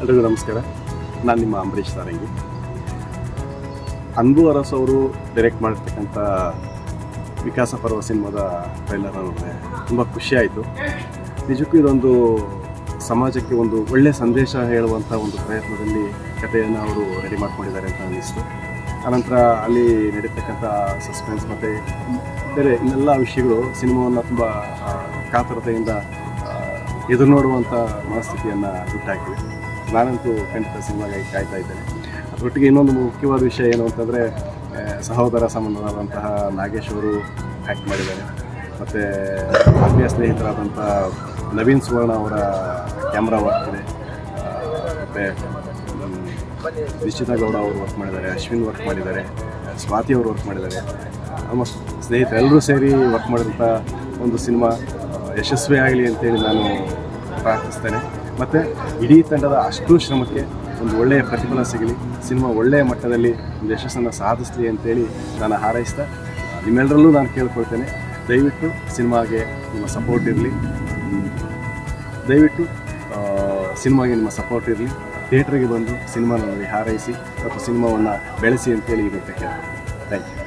ಎಲ್ರಿಗೂ ನಮಸ್ಕಾರ. ನಾನು ನಿಮ್ಮ ಅಂಬರೀಷ್ ಸಾರಂಗಿ. ಅನ್ಬು ಅರಸ್ ಅವರು ಡೈರೆಕ್ಟ್ ಮಾಡಿರ್ತಕ್ಕಂಥ ವಿಕಾಸ ಪರ್ವ ಸಿನಿಮಾದ ಟ್ರೈಲರ್ ನನಗೆ ತುಂಬ ಖುಷಿಯಾಯಿತು ನಿಜಕ್ಕೂ ಇದೊಂದು ಸಮಾಜಕ್ಕೆ ಒಂದು ಒಳ್ಳೆಯ ಸಂದೇಶ ಹೇಳುವಂಥ ಒಂದು ಪ್ರಯತ್ನದಲ್ಲಿ ಕಥೆಯನ್ನು ಅವರು ರೆಡಿ ಮಾಡಿಕೊಂಡಿದ್ದಾರೆ ಅಂತ ಅನ್ನಿಸ್ತು. ಆನಂತರ ಅಲ್ಲಿ ನಡೀತಕ್ಕಂಥ ಸಸ್ಪೆನ್ಸ್ ಮತ್ತು ಬೇರೆ ಇನ್ನೆಲ್ಲ ವಿಷಯಗಳು ಸಿನಿಮಾವನ್ನು ತುಂಬ ಕಾತರತೆಯಿಂದ ಎದುರು ನೋಡುವಂಥ ಮನಸ್ಥಿತಿಯನ್ನು ಹುಟ್ಟಾಕಿದೆ ನಾನಂತೂ ಖಂಡಿತ ಸಿನಿಮಾಗಾಗಿ ಕಾಯ್ತಾ ಇದ್ದೇನೆ. ಅದರೊಟ್ಟಿಗೆ ಇನ್ನೊಂದು ಮುಖ್ಯವಾದ ವಿಷಯ ಏನು ಅಂತಂದರೆ ಸಹೋದರ ಸಂಬಂಧವಾದಂತಹ ನಾಗೇಶ್ ಅವರು ಆ್ಯಕ್ಟ್ ಮಾಡಿದ್ದಾರೆ. ಮತ್ತು ಆತ್ಮೀಯ ಸ್ನೇಹಿತರಾದಂಥ ನವೀನ್ ಸುವರ್ಣ ಅವರ ಕ್ಯಾಮ್ರಾ ವರ್ಕ್ ಇದೆ. ಮತ್ತು ನಿಶ್ಚಿತ ಗೌಡ ಅವರು ವರ್ಕ್ ಮಾಡಿದ್ದಾರೆ, ಅಶ್ವಿನ್ ವರ್ಕ್ ಮಾಡಿದ್ದಾರೆ, ಸ್ವಾತಿ ಅವರು ವರ್ಕ್ ಮಾಡಿದ್ದಾರೆ. ಆಲ್ಮೋಸ್ಟ್ ಸ್ನೇಹಿತರೆಲ್ಲರೂ ಸೇರಿ ವರ್ಕ್ ಮಾಡಿದಂಥ ಒಂದು ಸಿನಿಮಾ ಯಶಸ್ವಿ ಆಗಲಿ ಅಂತೇಳಿ ನಾನು ಪ್ರಾರ್ಥಿಸ್ತೇನೆ. ಮತ್ತು ಇಡೀ ತಂಡದ ಅಷ್ಟು ಶ್ರಮಕ್ಕೆ ಒಂದು ಒಳ್ಳೆಯ ಪ್ರತಿಫಲ ಸಿಗಲಿ, ಸಿನಿಮಾ ಒಳ್ಳೆಯ ಮಟ್ಟದಲ್ಲಿ ಒಂದು ಯಶಸ್ಸನ್ನು ಸಾಧಿಸಲಿ ಅಂತೇಳಿ ನಾನು ಹಾರೈಸ್ತಾ ನಿಮ್ಮೆಲ್ಲರಲ್ಲೂ ನಾನು ಕೇಳ್ಕೊಳ್ತೇನೆ. ದಯವಿಟ್ಟು ಸಿನಿಮಾಗೆ ನಿಮ್ಮ ಸಪೋರ್ಟ್ ಇರಲಿ. ದಯವಿಟ್ಟು ಸಿನಿಮಾಗೆ ನಿಮ್ಮ ಸಪೋರ್ಟ್ ಇರಲಿ. ಥಿಯೇಟ್ರಿಗೆ ಬಂದು ಸಿನಿಮಾನ ನೋಡಿ ಹಾರೈಸಿ ಮತ್ತು ಸಿನಿಮಾವನ್ನು ಬೆಳೆಸಿ ಅಂತೇಳಿ ಇರುತ್ತೆ ಕೇಳ್ತೀನಿ ಥ್ಯಾಂಕ್ ಯು